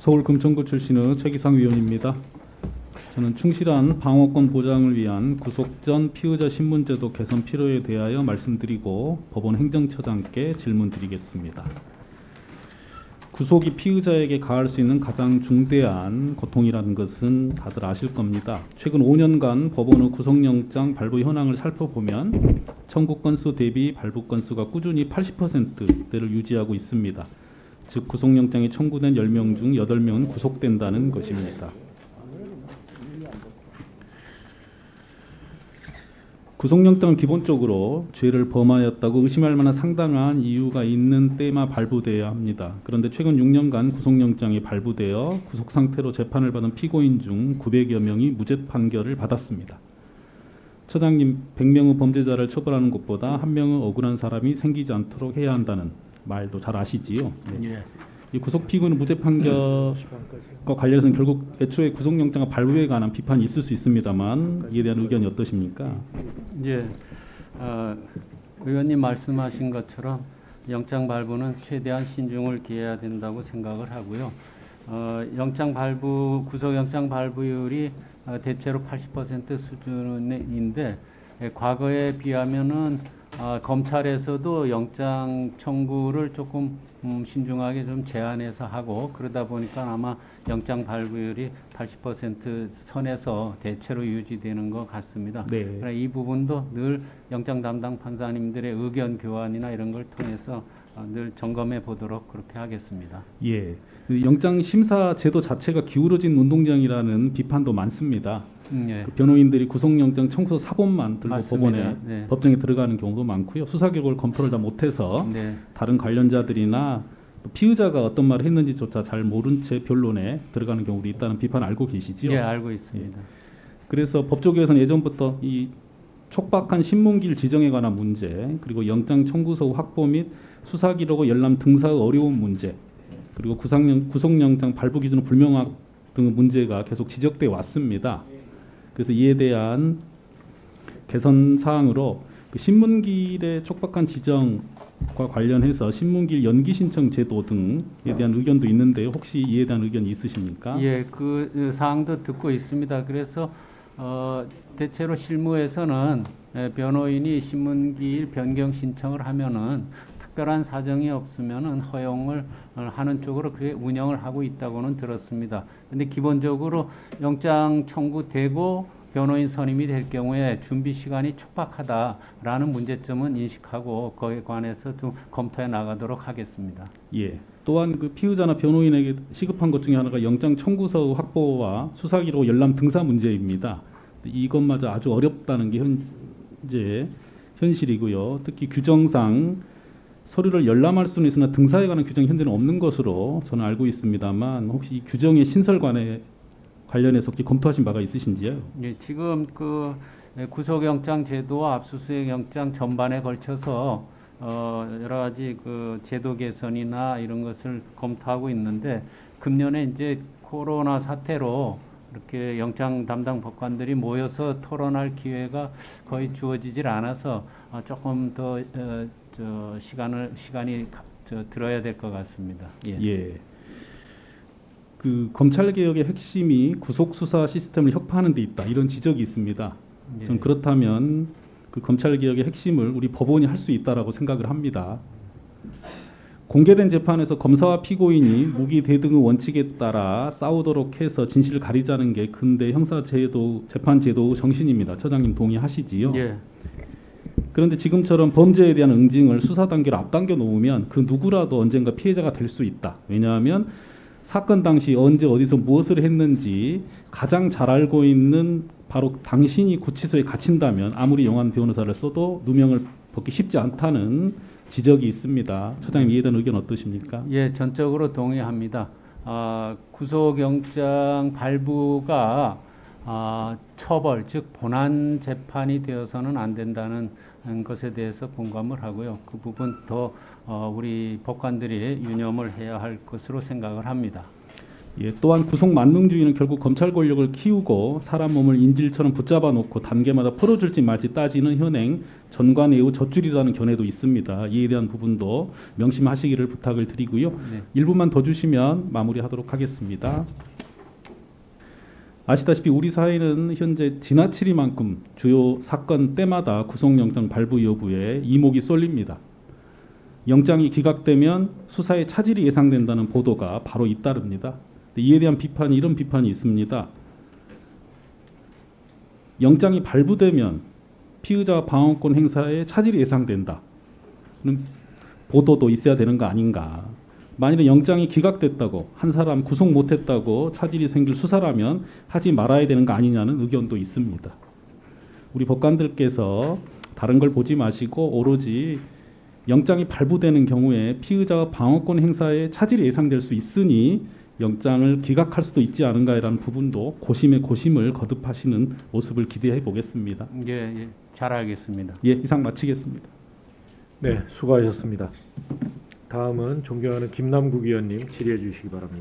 서울 금천구 출신의 최기상 위원입니다. 저는 충실한 방어권 보장을 위한 구속 전 피의자 신문제도 개선 필요에 대하여 말씀드리고 법원 행정처장께 질문드리겠습니다. 구속이 피의자에게 가할 수 있는 가장 중대한 고통이라는 것은 다들 아실 겁니다. 최근 5년간 법원의 구속영장 발부 현황을 살펴보면 청구 건수 대비 발부 건수가 꾸준히 80%대를 유지하고 있습니다. 즉 구속영장이 청구된 10명 중 8명은 구속된다는 것입니다. 구속영장은 기본적으로 죄를 범하였다고 의심할 만한 상당한 이유가 있는 때만 발부되어야 합니다. 그런데 최근 6년간 구속영장이 발부되어 구속 상태로 재판을 받은 피고인 중 900여 명이 무죄 판결을 받았습니다. 처장님, 100명의 범죄자를 처벌하는 것보다 한 명의 억울한 사람이 생기지 않도록 해야 한다는 말도 잘 아시지요. 네. 예. 이 구속 피고는 무죄 판결과 관련해서는 결국 애초에 구속영장 발부에 관한 비판이 있을 수 있습니다만 이에 대한 의견이 어떠십니까? 이제 어, 의원님 말씀하신 것처럼 영장 발부는 최대한 신중을 기해야 된다고 생각을 하고요. 어, 영장 발부 구속 영장 발부율이 어, 대체로 80% 수준인데 예, 과거에 비하면은 아, 검찰에서도 영장 청구를 조금 음, 신중하게 좀 제한해서 하고 그러다 보니까 아마 영장 발부율이 80% 선에서 대체로 유지되는 것 같습니다. 네. 그러나 이 부분도 늘 영장 담당 판사님들의 의견 교환이나 이런 걸 통해서 어, 늘 점검해 보도록 그렇게 하겠습니다. 예. 그 영장 심사 제도 자체가 기울어진 운동장이라는 비판도 많습니다. 음, 예. 그 변호인들이 구속영장 청구서 사본만 들고 맞습니다. 법원에 네. 법정에 들어가는 경우도 많고요. 수사 결과를 검토를 다 못해서 네. 다른 관련자들이나 또 피의자가 어떤 말을 했는지조차 잘 모른 채 변론에 들어가는 경우도 있다는 비판 알고 계시지요? 예, 알고 있습니다. 그래서 법조계에서는 예전부터 이 촉박한 신문길 지정에 관한 문제, 그리고 영장 청구서 확보 및 수사 기록의 열람 등사의 어려운 문제, 그리고 구상영, 구속영장 발부 기준의 불명확 등의 문제가 계속 지적돼 왔습니다. 그래서 이에 대한 개선 사항으로 그 신문길의 촉박한 지정 과 관련해서 신문길 연기 신청 제도 등에 대한 의견도 있는데 혹시 이에 대한 의견이 있으십니까? 예, 그 어, 사항도 듣고 있습니다. 그래서 어, 대체로 실무에서는 에, 변호인이 신문기일 변경 신청을 하면은 특별한 사정이 없으면은 허용을 어, 하는 쪽으로 그게 운영을 하고 있다고는 들었습니다. 근데 기본적으로 영장 청구되고 변호인 선임이 될 경우에 준비 시간이 촉박하다라는 문제점은 인식하고 그에 관해서 좀 검토해 나가도록 하겠습니다. 예. 또한 그 피의자나 변호인에게 시급한 것 중에 하나가 영장 청구서 확보와 수사 기록 열람 등사 문제입니다. 이것마저 아주 어렵다는 게 현재 현실이고요. 특히 규정상 서류를 열람할 수는 있으나 등사에 관한 규정이 현재는 없는 것으로 저는 알고 있습니다만 혹시 이 규정의 신설관에 관련해서 혹시 검토하신 바가 있으신지요? 예, 지금 그 예, 구속영장 제도와 압수수색 영장 전반에 걸쳐서 어, 여러 가지 그 제도 개선이나 이런 것을 검토하고 있는데 금년에 이제 코로나 사태로 이렇게 영장 담당 법관들이 모여서 토론할 기회가 거의 주어지질 않아서 어, 조금 더 어, 저 시간을 시간이 들어야 될 것 같습니다. 예. 예. 그 검찰 개혁의 핵심이 구속 수사 시스템을 혁파하는 데 있다 이런 지적이 있습니다. 예. 전 그렇다면 그 검찰 개혁의 핵심을 우리 법원이 할 수 있다라고 생각을 합니다. 공개된 재판에서 검사와 피고인이 무기 대등의 원칙에 따라 싸우도록 해서 진실을 가리자는 게 근대 형사제도 재판 제도 정신입니다. 처장님 동의하시지요? 예. 그런데 지금처럼 범죄에 대한 응징을 수사 단계로 앞당겨 놓으면 그 누구라도 언젠가 피해자가 될 수 있다. 왜냐하면 사건 당시 언제 어디서 무엇을 했는지 가장 잘 알고 있는 바로 당신이 구치소에 갇힌다면 아무리 영한 변호사를 써도 누명을 벗기 쉽지 않다는 지적이 있습니다. 처장님 이에 대한 의견 어떠십니까? 예, 전적으로 동의합니다. 아, 구속영장 발부가 아, 처벌, 즉 본안 재판이 되어서는 안 된다는 것에 대해서 공감을 하고요. 그 부분 더 어, 우리 법관들이 유념을 해야 할 것으로 생각을 합니다. 예, 또한 구속 만능주의는 결국 검찰 권력을 키우고 사람 몸을 인질처럼 붙잡아 놓고 단계마다 풀어줄지 말지 따지는 현행 전관예우 젖줄이라는 견해도 있습니다. 이에 대한 부분도 명심하시기를 부탁을 드리고요. 네. 1분만 더 주시면 마무리하도록 하겠습니다. 아시다시피 우리 사회는 현재 지나치리만큼 주요 사건 때마다 구속영장 발부 여부에 이목이 쏠립니다. 영장이 기각되면 수사에 차질이 예상된다는 보도가 바로 잇따릅니다. 이에 대한 비판이 이런 비판이 있습니다. 영장이 발부되면 피의자 방어권 행사에 차질이 예상된다. 는 보도도 있어야 되는 거 아닌가. 만일에 영장이 기각됐다고 한 사람 구속 못했다고 차질이 생길 수사라면 하지 말아야 되는 거 아니냐는 의견도 있습니다. 우리 법관들께서 다른 걸 보지 마시고 오로지 영장이 발부되는 경우에 피의자가 방어권 행사에 차질이 예상될 수 있으니 영장을 기각할 수도 있지 않은가라는 부분도 고심에 고심을 거듭하시는 모습을 기대해 보겠습니다. 예, 예, 잘 알겠습니다. 예, 이상 마치겠습니다. 네, 수고하셨습니다. 다음은 존경하는 김남국 의원님 질의해 주시기 바랍니다.